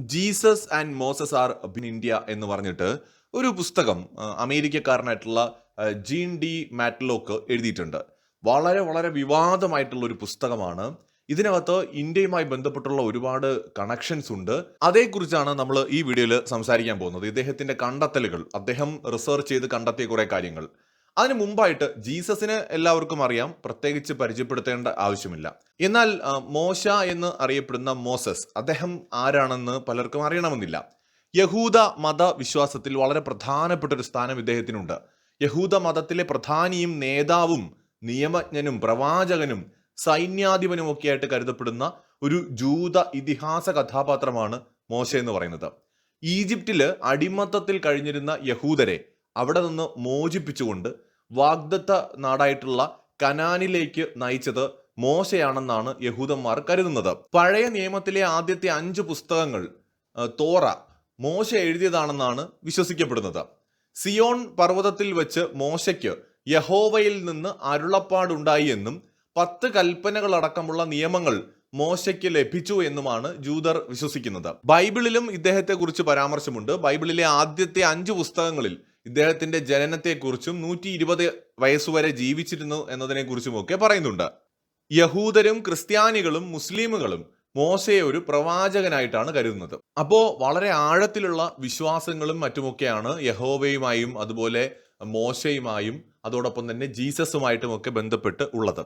Jesus and Moses are in India എന്ന് പറഞ്ഞിട്ട് ഒരു പുസ്തകം അമേരിക്കക്കാരനായിട്ടുള്ള ജീൻ ഡി മാറ്റ്ലോക്ക് എഴുതിയിട്ടുണ്ട്. വളരെ വളരെ വിവാദമായിട്ടുള്ള ഒരു പുസ്തകമാണ്. ഇതിനകത്ത് ഇന്ത്യയുമായി ബന്ധപ്പെട്ടുള്ള ഒരുപാട് കണക്ഷൻസ് ഉണ്ട്. അതേക്കുറിച്ചാണ് നമ്മൾ ഈ വീഡിയോയിൽ സംസാരിക്കാൻ പോകുന്നത്. ഇദ്ദേഹത്തിന്റെ കണ്ടെത്തലുകൾ അദ്ദേഹം റിസർച്ച് ചെയ്ത് കണ്ടെത്തിയ കുറേ കാര്യങ്ങൾ. അതിന് മുമ്പായിട്ട് ജീസസിന് എല്ലാവർക്കും അറിയാം. പ്രത്യേകിച്ച് പരിചയപ്പെടുത്തേണ്ട ആവശ്യമില്ല. എന്നാൽ മോശ എന്ന് അറിയപ്പെടുന്ന മോസസ് അദ്ദേഹം ആരാണെന്ന് പലർക്കും അറിയണമെന്നില്ല. യഹൂദ മത വിശ്വാസത്തിൽ വളരെ പ്രധാനപ്പെട്ട ഒരു സ്ഥാനം ഇദ്ദേഹത്തിനുണ്ട്. യഹൂദ മതത്തിലെ പ്രധാനിയും നേതാവും നിയമജ്ഞനും പ്രവാചകനും സൈന്യാധിപനും ഒക്കെ ആയിട്ട് കരുതപ്പെടുന്ന ഒരു ജൂത ഇതിഹാസ കഥാപാത്രമാണ് മോശ എന്ന് പറയുന്നത്. ഈജിപ്തിൽ അടിമത്തത്തിൽ കഴിഞ്ഞിരുന്ന യഹൂദരെ അവിടെ നിന്ന് മോചിപ്പിച്ചുകൊണ്ട് വാഗ്ദത്ത നാടായിട്ടുള്ള കനാനിലേക്ക് നയിച്ചത് മോശയാണെന്നാണ് യഹൂദന്മാർ കരുതുന്നത്. പഴയ നിയമത്തിലെ ആദ്യത്തെ അഞ്ച് പുസ്തകങ്ങൾ തോറ മോശ എഴുതിയതാണെന്നാണ് വിശ്വസിക്കപ്പെടുന്നത്. സിയോൺ പർവതത്തിൽ വെച്ച് മോശയ്ക്ക് യഹോവയിൽ നിന്ന് അരുളപ്പാടുണ്ടായി എന്നും പത്ത് കൽപ്പനകളടക്കമുള്ള നിയമങ്ങൾ മോശയ്ക്ക് ലഭിച്ചു എന്നുമാണ് ജൂതർ വിശ്വസിക്കുന്നത്. ബൈബിളിലും ഇദ്ദേഹത്തെക്കുറിച്ച് പരാമർശമുണ്ട്. ബൈബിളിലെ ആദ്യത്തെ അഞ്ച് പുസ്തകങ്ങളിൽ ഇദ്ദേഹത്തിന്റെ ജനനത്തെക്കുറിച്ചും നൂറ്റി ഇരുപത് വയസ്സുവരെ ജീവിച്ചിരുന്നു എന്നതിനെ കുറിച്ചുമൊക്കെ പറയുന്നുണ്ട്. യഹൂദരും ക്രിസ്ത്യാനികളും മുസ്ലിമുകളും മോശയെ ഒരു പ്രവാചകനായിട്ടാണ് കരുതുന്നത്. അപ്പോൾ വളരെ ആഴത്തിലുള്ള വിശ്വാസങ്ങളും മറ്റുമൊക്കെയാണ് യഹോവയുമായും അതുപോലെ മോശയുമായും അതോടൊപ്പം തന്നെ ജീസസുമായിട്ടും ഒക്കെ ബന്ധപ്പെട്ട് ഉള്ളത്.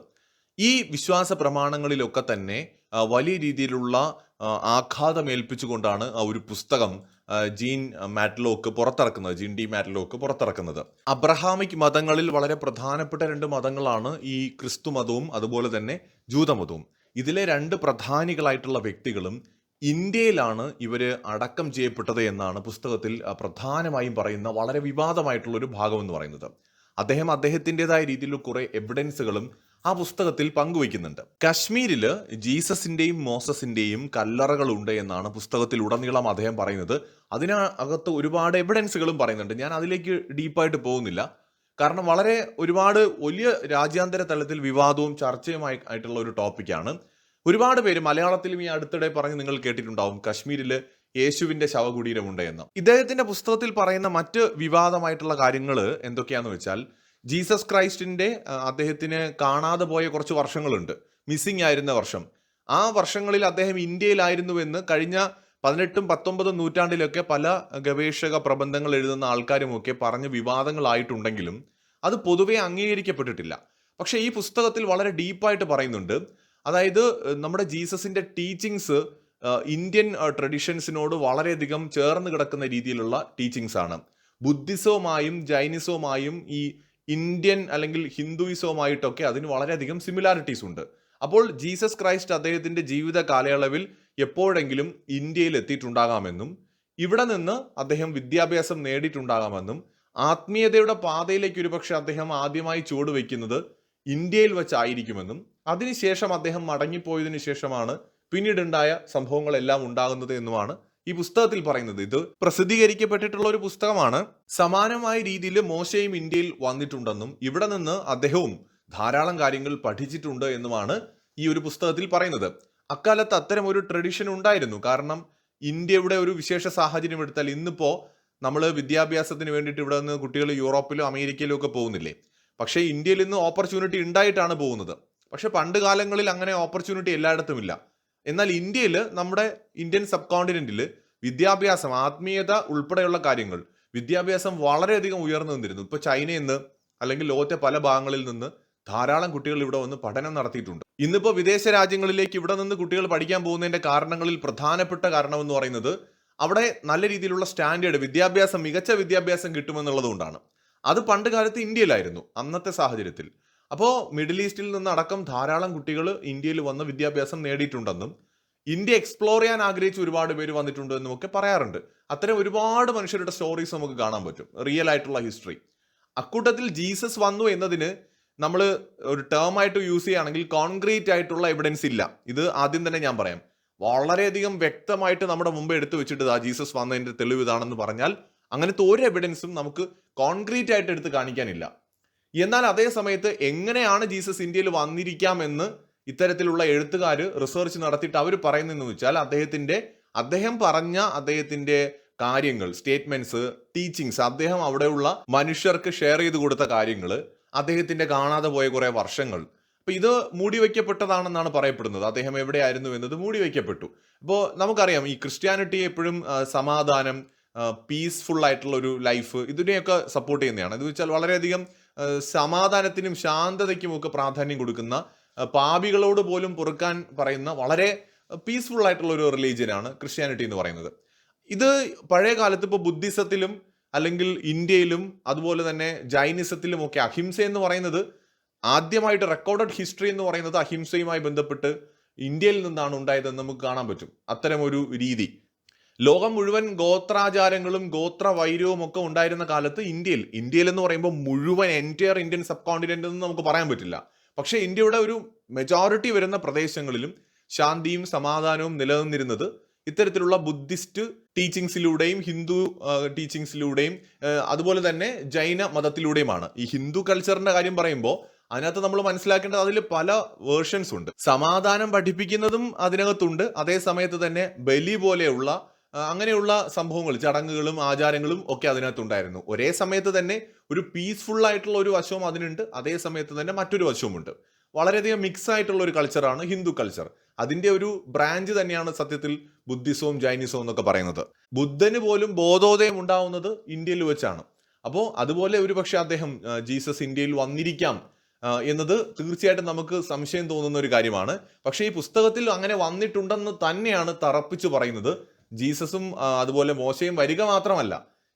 ഈ വിശ്വാസ പ്രമാണങ്ങളിലൊക്കെ തന്നെ വലിയ രീതിയിലുള്ള ആഘാതമേൽപ്പിച്ചുകൊണ്ടാണ് ആ ഒരു പുസ്തകം ജീൻ മാറ്റ്ലോക്ക് പുറത്തിറക്കുന്നത് ജീൻ ഡി മാറ്റ്ലോക്ക് പുറത്തിറക്കുന്നത്. അബ്രഹാമിക് മതങ്ങളിൽ വളരെ പ്രധാനപ്പെട്ട രണ്ട് മതങ്ങളാണ് ഈ ക്രിസ്തു മതവും അതുപോലെ തന്നെ ജൂതമതവും ഇതിലെ രണ്ട് പ്രധാനികളായിട്ടുള്ള വ്യക്തികളും ഇന്ത്യയിലാണ് ഇവർ അടക്കം ചെയ്യപ്പെട്ടത് എന്നാണ് പുസ്തകത്തിൽ പ്രധാനമായും പറയുന്ന വളരെ വിവാദമായിട്ടുള്ള ഒരു ഭാഗം എന്ന് പറയുന്നത്. അദ്ദേഹം അദ്ദേഹത്തിന്റെതായ രീതിയിൽ കുറേ എവിഡൻസുകളും ആ പുസ്തകത്തിൽ പങ്കുവയ്ക്കുന്നുണ്ട്. കശ്മീരിൽ ജീസസിന്റെയും മോസസിന്റെയും കല്ലറകളുണ്ട് എന്നാണ് പുസ്തകത്തിൽ ഉടനീളം അദ്ദേഹം പറയുന്നത്. അതിനകത്ത് ഒരുപാട് എവിഡൻസുകളും പറയുന്നുണ്ട്. ഞാൻ അതിലേക്ക് ഡീപ്പായിട്ട് പോകുന്നില്ല. കാരണം വളരെ ഒരുപാട് വലിയ രാജ്യാന്തര തലത്തിൽ വിവാദവും ചർച്ചയുമായി ആയിട്ടുള്ള ഒരു ടോപ്പിക്കാണ് ഒരുപാട് പേര് മലയാളത്തിലും ഈ അടുത്തിടെ പറഞ്ഞ് നിങ്ങൾ കേട്ടിട്ടുണ്ടാവും കശ്മീരിൽ യേശുവിന്റെ ശവകുടീരമുണ്ട് എന്ന്. ഇദ്ദേഹത്തിന്റെ പുസ്തകത്തിൽ പറയുന്ന മറ്റ് വിവാദമായിട്ടുള്ള കാര്യങ്ങൾ എന്തൊക്കെയാന്ന് വെച്ചാൽ ജീസസ് ക്രൈസ്റ്റിന്റെ അദ്ദേഹത്തിന് കാണാതെ പോയ കുറച്ച് വർഷങ്ങളുണ്ട്. മിസ്സിംഗ് ആയിരുന്ന വർഷം. ആ വർഷങ്ങളിൽ അദ്ദേഹം ഇന്ത്യയിലായിരുന്നുവെന്ന് കഴിഞ്ഞ പതിനെട്ടും പത്തൊമ്പതും നൂറ്റാണ്ടിലൊക്കെ പല ഗവേഷക പ്രബന്ധങ്ങൾ എഴുതുന്ന ആൾക്കാരുമൊക്കെ പറഞ്ഞ് വിവാദങ്ങളായിട്ടുണ്ടെങ്കിലും അത് പൊതുവെ അംഗീകരിക്കപ്പെട്ടിട്ടില്ല. പക്ഷേ ഈ പുസ്തകത്തിൽ വളരെ ഡീപ്പായിട്ട് പറയുന്നുണ്ട്. അതായത് നമ്മുടെ ജീസസിന്റെ ടീച്ചിങ്സ് ഇന്ത്യൻ ട്രഡീഷൻസിനോട് വളരെയധികം ചേർന്ന് കിടക്കുന്ന രീതിയിലുള്ള ടീച്ചിങ്സ് ആണ് ബുദ്ധിസവുമായും ജൈനിസവുമായും ഈ ഇന്ത്യൻ അല്ലെങ്കിൽ ഹിന്ദുയിസവുമായിട്ടൊക്കെ അതിന് വളരെയധികം സിമിലാരിറ്റീസ് ഉണ്ട്. അപ്പോൾ ജീസസ് ക്രൈസ്റ്റ് അദ്ദേഹത്തിന്റെ ജീവിത കാലയളവിൽ എപ്പോഴെങ്കിലും ഇന്ത്യയിൽ എത്തിയിട്ടുണ്ടാകാമെന്നും ഇവിടെ നിന്ന് അദ്ദേഹം വിദ്യാഭ്യാസം നേടിയിട്ടുണ്ടാകാമെന്നും ആത്മീയതയുടെ പാതയിലേക്ക് ഒരുപക്ഷെ അദ്ദേഹം ആദ്യമായി ചുവടുവെക്കുന്നത് ഇന്ത്യയിൽ വെച്ചായിരിക്കുമെന്നും അതിനുശേഷം അദ്ദേഹം മടങ്ങിപ്പോയതിനു ശേഷമാണ് പിന്നീടുണ്ടായ സംഭവങ്ങളെല്ലാം ഉണ്ടാകുന്നത് എന്നുമാണ് ഈ പുസ്തകത്തിൽ പറയുന്നത് ഇത് പ്രസിദ്ധീകരിക്കപ്പെട്ടിട്ടുള്ള ഒരു പുസ്തകമാണ്. സമാനമായ രീതിയിൽ മോശയും ഇന്ത്യയിൽ വന്നിട്ടുണ്ടെന്നും ഇവിടെ നിന്ന് അദ്ദേഹവും ധാരാളം കാര്യങ്ങൾ പഠിച്ചിട്ടുണ്ട് എന്നുമാണ് ഈ ഒരു പുസ്തകത്തിൽ പറയുന്നത്. അക്കാലത്ത് അത്തരം ഒരു ട്രഡീഷൻ ഉണ്ടായിരുന്നു. കാരണം ഇന്ത്യയുടെ ഒരു വിശേഷ സാഹചര്യം എടുത്താൽ ഇന്നിപ്പോ നമ്മൾ വിദ്യാഭ്യാസത്തിന് വേണ്ടിയിട്ട് ഇവിടെ നിന്ന് കുട്ടികൾ യൂറോപ്പിലും അമേരിക്കയിലും ഒക്കെ പോകുന്നില്ലേ? പക്ഷേ ഇന്ത്യയിൽ ഇന്ന് ഓപ്പർച്യൂണിറ്റി ഉണ്ടായിട്ടാണ് പോകുന്നത്. പക്ഷെ പണ്ട് കാലങ്ങളിൽ അങ്ങനെ ഓപ്പർച്യൂണിറ്റി എല്ലായിടത്തും ഇല്ല. എന്നാൽ ഇന്ത്യയിൽ നമ്മുടെ ഇന്ത്യൻ സബ് കോണ്ടിനെന്റിൽ വിദ്യാഭ്യാസം ആത്മീയത ഉൾപ്പെടെയുള്ള കാര്യങ്ങൾ വിദ്യാഭ്യാസം വളരെയധികം ഉയർന്നു നിന്നിരുന്നു. ഇപ്പൊ ചൈനയിൽ നിന്ന് അല്ലെങ്കിൽ ലോകത്തെ പല ഭാഗങ്ങളിൽ നിന്ന് ധാരാളം കുട്ടികൾ ഇവിടെ വന്ന് പഠനം നടത്തിയിട്ടുണ്ട്. ഇന്നിപ്പോ വിദേശ രാജ്യങ്ങളിലേക്ക് ഇവിടെ നിന്ന് കുട്ടികൾ പഠിക്കാൻ പോകുന്നതിന്റെ കാരണങ്ങളിൽ പ്രധാനപ്പെട്ട കാരണം എന്ന് പറയുന്നത് അവിടെ നല്ല രീതിയിലുള്ള സ്റ്റാൻഡേർഡ് വിദ്യാഭ്യാസം മികച്ച വിദ്യാഭ്യാസം കിട്ടുമെന്നുള്ളതുകൊണ്ടാണ്. അത് പണ്ട് കാലത്ത് ഇന്ത്യയിലായിരുന്നു അന്നത്തെ സാഹചര്യത്തിൽ. അപ്പോൾ മിഡിൽ ഈസ്റ്റിൽ നിന്നടക്കം ധാരാളം കുട്ടികൾ ഇന്ത്യയിൽ വന്ന് വിദ്യാഭ്യാസം നേടിയിട്ടുണ്ടെന്നും ഇന്ത്യ എക്സ്പ്ലോർ ചെയ്യാൻ ആഗ്രഹിച്ച് ഒരുപാട് പേര് വന്നിട്ടുണ്ട് എന്നും പറയാറുണ്ട്. അത്തരം ഒരുപാട് മനുഷ്യരുടെ സ്റ്റോറീസ് നമുക്ക് കാണാൻ പറ്റും. റിയൽ ആയിട്ടുള്ള ഹിസ്റ്ററി അക്കൂട്ടത്തിൽ ജീസസ് വന്നു എന്നതിന് നമ്മൾ ഒരു ടേം ആയിട്ട് യൂസ് ചെയ്യുകയാണെങ്കിൽ കോൺക്രീറ്റ് ആയിട്ടുള്ള എവിഡൻസ് ഇല്ല. ഇത് ആദ്യം തന്നെ ഞാൻ പറയാം. വളരെയധികം വ്യക്തമായിട്ട് നമ്മുടെ മുമ്പ് എടുത്തു വെച്ചിട്ട് ആ ജീസസ് വന്നതിന്റെ തെളിവ് ഇതാണെന്ന് പറഞ്ഞാൽ അങ്ങനത്തെ ഒരു എവിഡൻസും നമുക്ക് കോൺക്രീറ്റ് ആയിട്ട് എടുത്ത് കാണിക്കാനില്ല. എന്നാൽ അതേ സമയത്ത് എങ്ങനെയാണ് ജീസസ് ഇന്ത്യയിൽ വന്നിരിക്കാമെന്ന് ഇത്തരത്തിലുള്ള എഴുത്തുകാർ റിസർച്ച് നടത്തിയിട്ട് അവർ പറയുന്നതെന്ന് വെച്ചാൽ അദ്ദേഹത്തിന്റെ അദ്ദേഹം പറഞ്ഞ അദ്ദേഹത്തിന്റെ കാര്യങ്ങൾ സ്റ്റേറ്റ്മെന്റ്സ് ടീച്ചിങ്സ് അദ്ദേഹം അവിടെയുള്ള മനുഷ്യർക്ക് ഷെയർ ചെയ്ത് കൊടുത്ത കാര്യങ്ങൾ അദ്ദേഹത്തിന്റെ കാണാതെ പോയ കുറേ വർഷങ്ങൾ. അപ്പോൾ ഇത് മൂടിവെക്കപ്പെട്ടതാണെന്നാണ് പറയപ്പെടുന്നത്. അദ്ദേഹം എവിടെയായിരുന്നു എന്നത് മൂടിവെക്കപ്പെട്ടു അപ്പോൾ നമുക്കറിയാം ഈ ക്രിസ്ത്യാനിറ്റി എപ്പോഴും സമാധാനം പീസ്ഫുൾ ആയിട്ടുള്ള ഒരു ലൈഫ് ഇതിനെയൊക്കെ സപ്പോർട്ട് ചെയ്യുന്നതാണ്. എന്ന് വെച്ചാൽ വളരെയധികം സമാധാനത്തിനും ശാന്തതയ്ക്കും ഒക്കെ പ്രാധാന്യം കൊടുക്കുന്ന പാപികളോട് പോലും പൊറുക്കാൻ പറയുന്ന വളരെ പീസ്ഫുൾ ആയിട്ടുള്ള ഒരു റിലീജിയനാണ് ക്രിസ്ത്യാനിറ്റി എന്ന് പറയുന്നത്. ഇത് പഴയ കാലത്ത് ഇപ്പോൾ ബുദ്ധിസത്തിലും അല്ലെങ്കിൽ ഇന്ത്യയിലും അതുപോലെ തന്നെ ജൈനിസത്തിലും ഒക്കെ അഹിംസ എന്ന് പറയുന്നത് ആദ്യമായിട്ട് റെക്കോർഡഡ് ഹിസ്റ്ററി എന്ന് പറയുന്നത് അഹിംസയുമായി ബന്ധപ്പെട്ട് ഇന്ത്യയിൽ നിന്നാണ് ഉണ്ടായതെന്ന് നമുക്ക് കാണാൻ പറ്റും. അത്തരം ഒരു രീതി. ലോകം മുഴുവൻ ഗോത്രാചാരങ്ങളും ഗോത്ര വൈരവും ഒക്കെ ഉണ്ടായിരുന്ന കാലത്ത് ഇന്ത്യയിൽ ഇന്ത്യയിൽ എന്ന് പറയുമ്പോൾ മുഴുവൻ എന്റയർ ഇന്ത്യൻ സബ് കോണ്ടിനെന്റ് എന്ന് നമുക്ക് പറയാൻ പറ്റില്ല. പക്ഷെ ഇന്ത്യയുടെ ഒരു മെജോറിറ്റി വരുന്ന പ്രദേശങ്ങളിലും ശാന്തിയും സമാധാനവും നിലനിന്നിരുന്നത് ഇത്തരത്തിലുള്ള ബുദ്ധിസ്റ്റ് ടീച്ചിങ്സിലൂടെയും ഹിന്ദു ടീച്ചിങ്സിലൂടെയും അതുപോലെ തന്നെ ജൈന മതത്തിലൂടെയുമാണ്. ഈ ഹിന്ദു കൾച്ചറിന്റെ കാര്യം പറയുമ്പോൾ അതിനകത്ത് നമ്മൾ മനസ്സിലാക്കേണ്ടത് അതിൽ പല വേർഷൻസ് ഉണ്ട്. സമാധാനം പഠിപ്പിക്കുന്നതും അതിനകത്തുണ്ട്. അതേ സമയത്ത് തന്നെ ബലി പോലെയുള്ള അങ്ങനെയുള്ള സംഭവങ്ങൾ ചടങ്ങുകളും ആചാരങ്ങളും ഒക്കെ അതിനകത്തുണ്ടായിരുന്നു. ഒരേ സമയത്ത് തന്നെ ഒരു പീസ്ഫുൾ ആയിട്ടുള്ള ഒരു വശവും അതിനുണ്ട് അതേ സമയത്ത് തന്നെ മറ്റൊരു വശവുമുണ്ട്. വളരെയധികം മിക്സ് ആയിട്ടുള്ള ഒരു കൾച്ചറാണ് ഹിന്ദു കൾച്ചർ അതിന്റെ ഒരു ബ്രാഞ്ച് തന്നെയാണ് സത്യത്തിൽ ബുദ്ധിസവും ജൈനിസവും എന്നൊക്കെ പറയുന്നത്. ബുദ്ധന് പോലും ബോധോദയം ഉണ്ടാവുന്നത് ഇന്ത്യയിൽ വെച്ചാണ്. അപ്പോൾ അതുപോലെ ഒരു പക്ഷേ അദ്ദേഹം ജീസസ് ഇന്ത്യയിൽ വന്നിരിക്കാം എന്നത് തീർച്ചയായിട്ടും നമുക്ക് സംശയം തോന്നുന്ന ഒരു കാര്യമാണ്. പക്ഷേ ഈ പുസ്തകത്തിൽ അങ്ങനെ വന്നിട്ടുണ്ടെന്ന് തന്നെയാണ് തറപ്പിച്ചു പറയുന്നത്. ജീസസും അതുപോലെ മോശയും വരിക മാത്രമല്ല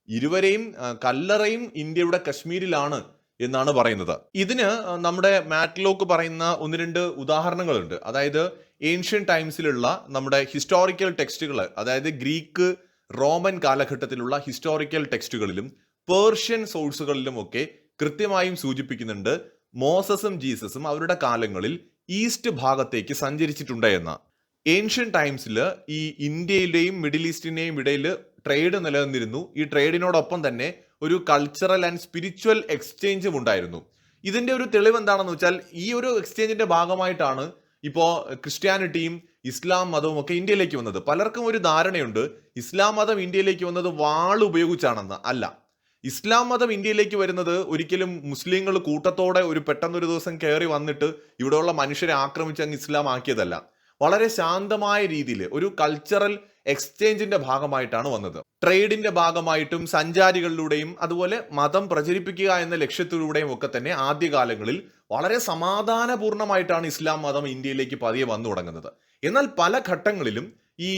ഇരുവരെയും കല്ലറയും ഇന്ത്യയുടെ കശ്മീരിലാണ് എന്നാണ് പറയുന്നത്. ഇതിന് നമ്മുടെ മാറ്റ്ലോക്ക് പറയുന്ന ഒന്ന് രണ്ട് ഉദാഹരണങ്ങളുണ്ട്. അതായത് ഏൻഷ്യൻ ടൈംസിലുള്ള നമ്മുടെ ഹിസ്റ്റോറിക്കൽ ടെക്സ്റ്റുകൾ അതായത് ഗ്രീക്ക് റോമൻ കാലഘട്ടത്തിലുള്ള ഹിസ്റ്റോറിക്കൽ ടെക്സ്റ്റുകളിലും പേർഷ്യൻ സോഴ്സുകളിലും ഒക്കെ കൃത്യമായും സൂചിപ്പിക്കുന്നുണ്ട് മോസസും ജീസസും അവരുടെ കാലങ്ങളിൽ ഈസ്റ്റ് ഭാഗത്തേക്ക് സഞ്ചരിച്ചിട്ടുണ്ട് എന്ന ഏൻഷ്യൻ ടൈംസിൽ ഈ ഇന്ത്യയിലെയും മിഡിൽ ഈസ്റ്റിന്റെയും ഇടയിൽ ട്രേഡ് നിലനിന്നിരുന്നു. ഈ ട്രേഡിനോടൊപ്പം തന്നെ ഒരു കൾച്ചറൽ ആൻഡ് സ്പിരിച്വൽ എക്സ്ചേഞ്ചും ഉണ്ടായിരുന്നു. ഇതിന്റെ ഒരു തെളിവ് എന്താണെന്ന് വെച്ചാൽ ഈ ഒരു എക്സ്ചേഞ്ചിന്റെ ഭാഗമായിട്ടാണ് ഇപ്പോൾ ക്രിസ്ത്യാനിറ്റിയും ഇസ്ലാം മതവും ഒക്കെ ഇന്ത്യയിലേക്ക് വന്നത്. പലർക്കും ഒരു ധാരണയുണ്ട്. ഇസ്ലാം മതം ഇന്ത്യയിലേക്ക് വന്നത് വാൾ ഉപയോഗിച്ചാണെന്ന് അല്ല. ഇസ്ലാം മതം ഇന്ത്യയിലേക്ക് വരുന്നത് ഒരിക്കലും മുസ്ലിങ്ങൾ കൂട്ടത്തോടെ ഒരു പെട്ടെന്നൊരു ദിവസം കയറി വന്നിട്ട് ഇവിടെയുള്ള മനുഷ്യരെ ആക്രമിച്ച് അങ്ങ് ഇസ്ലാം ആക്കിയതല്ല. വളരെ ശാന്തമായ രീതിയിൽ ഒരു കൾച്ചറൽ എക്സ്ചേഞ്ചിന്റെ ഭാഗമായിട്ടാണ് വന്നത്. ട്രേഡിന്റെ ഭാഗമായിട്ടും സഞ്ചാരികളിലൂടെയും അതുപോലെ മതം പ്രചരിപ്പിക്കുക എന്ന ലക്ഷ്യത്തിലൂടെയും ഒക്കെ തന്നെ ആദ്യകാലങ്ങളിൽ വളരെ സമാധാനപൂർണമായിട്ടാണ് ഇസ്ലാം മതം ഇന്ത്യയിലേക്ക് പതിയെ വന്നു തുടങ്ങുന്നത്. എന്നാൽ പല ഘട്ടങ്ങളിലും ഈ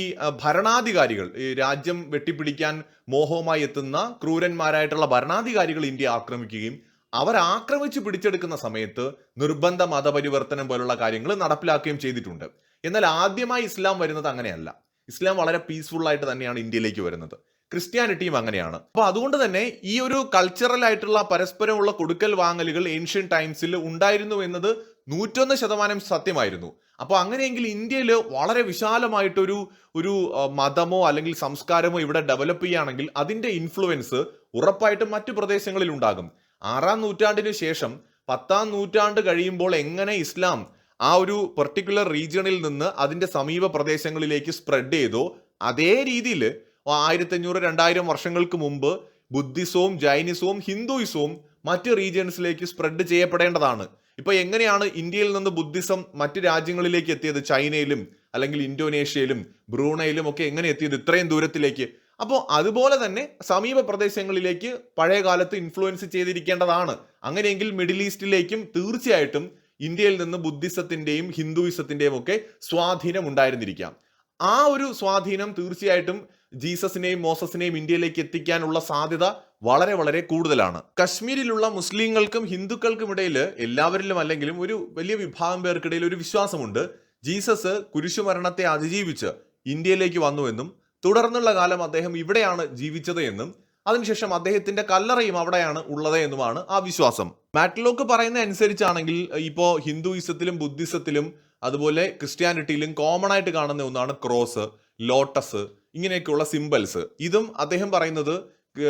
ഭരണാധികാരികൾ ഈ രാജ്യം വെട്ടിപ്പിടിക്കാൻ മോഹവുമായി എത്തുന്ന ക്രൂരന്മാരായിട്ടുള്ള ഭരണാധികാരികൾ ഇന്ത്യ ആക്രമിക്കുകയും അവർ ആക്രമിച്ച് പിടിച്ചെടുക്കുന്ന സമയത്ത് നിർബന്ധ മതപരിവർത്തനം പോലുള്ള കാര്യങ്ങൾ നടപ്പിലാക്കുകയും ചെയ്തിട്ടുണ്ട്. എന്നാൽ ആദ്യമായി ഇസ്ലാം വരുന്നത് അങ്ങനെയല്ല. ഇസ്ലാം വളരെ പീസ്ഫുൾ ആയിട്ട് തന്നെയാണ് ഇന്ത്യയിലേക്ക് വരുന്നത്. ക്രിസ്ത്യാനിറ്റിയും അങ്ങനെയാണ്. അപ്പൊ അതുകൊണ്ട് തന്നെ ഈ ഒരു കൾച്ചറൽ ആയിട്ടുള്ള പരസ്പരമുള്ള കൊടുക്കൽ വാങ്ങലുകൾ ഏൻഷ്യൻ ടൈംസിൽ ഉണ്ടായിരുന്നു എന്നത് നൂറ്റൊന്ന് ശതമാനം സത്യമായിരുന്നു. അപ്പൊ അങ്ങനെയെങ്കിൽ ഇന്ത്യയിൽ വളരെ വിശാലമായിട്ടൊരു ഒരു മതമോ അല്ലെങ്കിൽ സംസ്കാരമോ ഇവിടെ ഡെവലപ്പ് ചെയ്യുകയാണെങ്കിൽ അതിന്റെ ഇൻഫ്ലുവൻസ് ഉറപ്പായിട്ടും മറ്റു പ്രദേശങ്ങളിൽ ഉണ്ടാകും. ആറാം നൂറ്റാണ്ടിന് ശേഷം പത്താം നൂറ്റാണ്ട് കഴിയുമ്പോൾ എങ്ങനെ ഇസ്ലാം ആ ഒരു പെർട്ടിക്കുലർ റീജിയണിൽ നിന്ന് അതിന്റെ സമീപ പ്രദേശങ്ങളിലേക്ക് സ്പ്രെഡ് ചെയ്തോ. അതേ രീതിയിൽ ആയിരത്തി അഞ്ഞൂറ് രണ്ടായിരം വർഷങ്ങൾക്ക് മുമ്പ് ബുദ്ധിസവും ജൈനിസവും ഹിന്ദുയിസവും മറ്റ് റീജിയൻസിലേക്ക് സ്പ്രെഡ് ചെയ്യപ്പെടേണ്ടതാണ്. ഇപ്പൊ എങ്ങനെയാണ് ഇന്ത്യയിൽ നിന്ന് ബുദ്ധിസം മറ്റ് രാജ്യങ്ങളിലേക്ക് എത്തിയത്? ചൈനയിലും അല്ലെങ്കിൽ ഇന്തോനേഷ്യയിലും ബ്രൂണയിലും ഒക്കെ എങ്ങനെ എത്തിയത്? ഇത്രയും ദൂരത്തിലേക്ക്. അപ്പോൾ അതുപോലെ തന്നെ സമീപ പ്രദേശങ്ങളിലേക്ക് പഴയ കാലത്ത് ഇൻഫ്ലുവൻസ് ചെയ്തിരിക്കേണ്ടതാണ്. അങ്ങനെയെങ്കിൽ മിഡിൽ ഈസ്റ്റിലേക്കും തീർച്ചയായിട്ടും ഇന്ത്യയിൽ നിന്ന് ബുദ്ധിസത്തിന്റെയും ഹിന്ദുയിസത്തിന്റെയും ഒക്കെ സ്വാധീനം ഉണ്ടായിരുന്നിരിക്കാം. ആ ഒരു സ്വാധീനം തീർച്ചയായിട്ടും ജീസസിനെയും മോസസിനെയും ഇന്ത്യയിലേക്ക് എത്തിക്കാനുള്ള സാധ്യത വളരെ വളരെ കൂടുതലാണ്. കശ്മീരിലുള്ള മുസ്ലിങ്ങൾക്കും ഹിന്ദുക്കൾക്കും ഇടയിൽ എല്ലാവരിലും അല്ലെങ്കിലും ഒരു വലിയ വിഭാഗം പേർക്കിടയിൽ ഒരു വിശ്വാസമുണ്ട്. ജീസസ് കുരിശുമരണത്തെ അതിജീവിച്ച് ഇന്ത്യയിലേക്ക് വന്നുവെന്നും തുടർന്നുള്ള കാലം അദ്ദേഹം ഇവിടെയാണ് ജീവിച്ചത് എന്നും അതിനുശേഷം അദ്ദേഹത്തിന്റെ കല്ലറയും അവിടെയാണ് ഉള്ളത് എന്നുമാണ് ആ വിശ്വാസം. മാറ്റ്ലോക്ക് പറയുന്ന അനുസരിച്ചാണെങ്കിൽ ഇപ്പോൾ ഹിന്ദുയിസത്തിലും ബുദ്ധിസത്തിലും അതുപോലെ ക്രിസ്ത്യാനിറ്റിയിലും കോമൺ ആയിട്ട് കാണുന്ന ഒന്നാണ് ക്രോസ് ലോട്ടസ് ഇങ്ങനെയൊക്കെയുള്ള സിംബൽസ് ഇതും അദ്ദേഹം പറയുന്നത്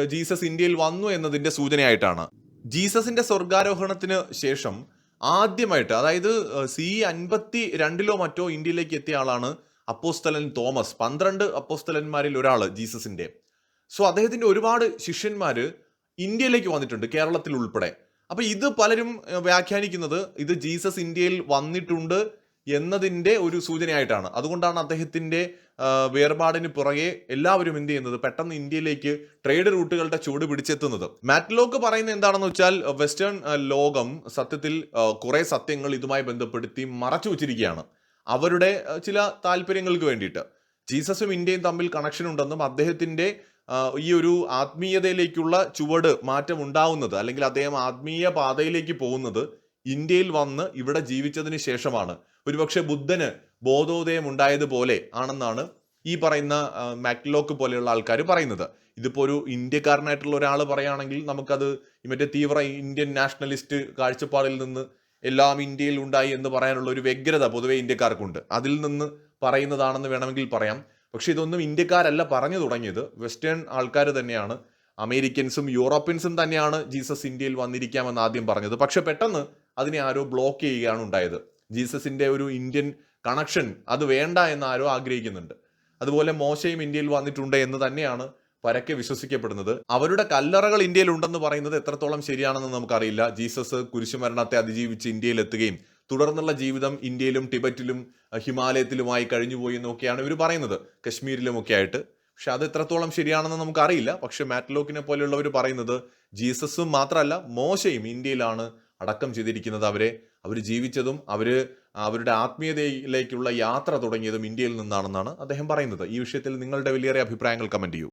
ജീസസ് ഇന്ത്യയിൽ വന്നു എന്നതിന്റെ സൂചനയായിട്ടാണ്. ജീസസിന്റെ സ്വർഗാരോഹണത്തിന് ശേഷം ആദ്യമായിട്ട് അതായത് സി അൻപത്തി രണ്ടിലോ മറ്റോ ഇന്ത്യയിലേക്ക് എത്തിയ ആളാണ് അപ്പോസ്തലൻ തോമസ്. പന്ത്രണ്ട് അപ്പോസ്തലന്മാരിൽ ഒരാൾ ജീസസിന്റെ. സോ അദ്ദേഹത്തിന്റെ ഒരുപാട് ശിഷ്യന്മാർ ഇന്ത്യയിലേക്ക് വന്നിട്ടുണ്ട് കേരളത്തിൽ ഉൾപ്പെടെ. അപ്പോൾ ഇത് പലരും വ്യാഖ്യാനിക്കുന്നത് ഇത് ജീസസ് ഇന്ത്യയിൽ വന്നിട്ടുണ്ട് എന്നതിന്റെ ഒരു സൂചനയായിട്ടാണ്. അതുകൊണ്ടാണ് അദ്ദേഹത്തിന്റെ വേർപാടിന് പുറകെ എല്ലാവരും എന്ത് ചെയ്യുന്നത്? പെട്ടെന്ന് ഇന്ത്യയിലേക്ക് ട്രേഡ് റൂട്ടുകളുടെ ചൂട് പിടിച്ചെത്തുന്നത്. മാറ്റ്ലോക്ക് പറയുന്നത് എന്താണെന്ന് വെച്ചാൽ വെസ്റ്റേൺ ലോകം സത്യത്തിൽ കുറേ സത്യങ്ങൾ ഇതുമായി ബന്ധപ്പെടുത്തി മറച്ചു വച്ചിരിക്കുകയാണ്. അവരുടെ ചില താല്പര്യങ്ങൾക്ക് വേണ്ടിയിട്ട്. ജീസസും ഇന്ത്യയും തമ്മിൽ കണക്ഷൻ ഉണ്ടെന്നും അദ്ദേഹത്തിന്റെ ആ, ഈ ഒരു ആത്മീയതയിലേക്കുള്ള ചുവട് മാറ്റം ഉണ്ടാവുന്നത് അല്ലെങ്കിൽ അദ്ദേഹം ആത്മീയ പാതയിലേക്ക് പോകുന്നത് ഇന്ത്യയിൽ വന്ന് ഇവിടെ ജീവിച്ചതിന് ശേഷമാണ്. ഒരുപക്ഷെ ബുദ്ധന് ബോധോദയം ഉണ്ടായതുപോലെ ആണെന്നാണ് ഈ പറയുന്ന മാക്ലോക്ക് പോലെയുള്ള ആൾക്കാർ പറയുന്നത്. ഇതിപ്പോൾ ഒരു ഇന്ത്യക്കാരനായിട്ടുള്ള ഒരാൾ പറയുകയാണെങ്കിൽ നമുക്കത് മറ്റേ തീവ്ര ഇന്ത്യൻ നാഷണലിസ്റ്റ് കാഴ്ചപ്പാടിൽ നിന്ന് എല്ലാം ഇന്ത്യയിൽ ഉണ്ടായി എന്ന് പറയാനുള്ള ഒരു വ്യഗ്രത പൊതുവെ ഇന്ത്യക്കാർക്കുണ്ട്. അതിൽ നിന്ന് പറയുന്നതാണെന്ന് വേണമെങ്കിൽ പറയാം. പക്ഷെ ഇതൊന്നും ഇന്ത്യക്കാരല്ല പറഞ്ഞു തുടങ്ങിയത്. വെസ്റ്റേൺ ആൾക്കാർ തന്നെയാണ്. അമേരിക്കൻസും യൂറോപ്യൻസും തന്നെയാണ് ജീസസ് ഇന്ത്യയിൽ വന്നിരിക്കാമെന്ന് ആദ്യം പറഞ്ഞത്. പക്ഷെ പെട്ടെന്ന് അതിനെ ആരോ ബ്ലോക്ക് ചെയ്യുകയാണ് ഉണ്ടായത്. ജീസസിന്റെ ഒരു ഇന്ത്യൻ കണക്ഷൻ അത് വേണ്ട എന്ന് ആരോ ആഗ്രഹിക്കുന്നുണ്ട്. അതുപോലെ മോശയും ഇന്ത്യയിൽ വന്നിട്ടുണ്ട് എന്ന് തന്നെയാണ് പരക്കെ വിശ്വസിക്കപ്പെടുന്നത്. അവരുടെ കല്ലറകൾ ഇന്ത്യയിൽ ഉണ്ടെന്ന് പറയുന്നത് എത്രത്തോളം ശരിയാണെന്ന് നമുക്കറിയില്ല. ജീസസ് കുരിശുമരണത്തെ അതിജീവിച്ച് ഇന്ത്യയിൽ എത്തുകയും തുടർന്നുള്ള ജീവിതം ഇന്ത്യയിലും ടിബറ്റിലും ഹിമാലയത്തിലുമായി കഴിഞ്ഞുപോയി എന്നൊക്കെയാണ് ഇവർ പറയുന്നത്. കശ്മീരിലുമൊക്കെ ആയിട്ട്. പക്ഷെ അത് എത്രത്തോളം ശരിയാണെന്ന് നമുക്കറിയില്ല. പക്ഷെ മാറ്റ്ലോക്കിനെ പോലെയുള്ളവർ പറയുന്നത് ജീസസും മാത്രമല്ല മോശയും ഇന്ത്യയിലാണ് അടക്കം ചെയ്തിരിക്കുന്നത് അവരെ. അവർ ജീവിച്ചതും അവർ അവരുടെ ആത്മീയതയിലേക്കുള്ള യാത്ര തുടങ്ങിയതും ഇന്ത്യയിൽ നിന്നാണെന്നാണ് അദ്ദേഹം പറയുന്നത്. ഈ വിഷയത്തിൽ നിങ്ങളുടെ വലിയേറെ അഭിപ്രായങ്ങൾ കമന്റ് ചെയ്യൂ.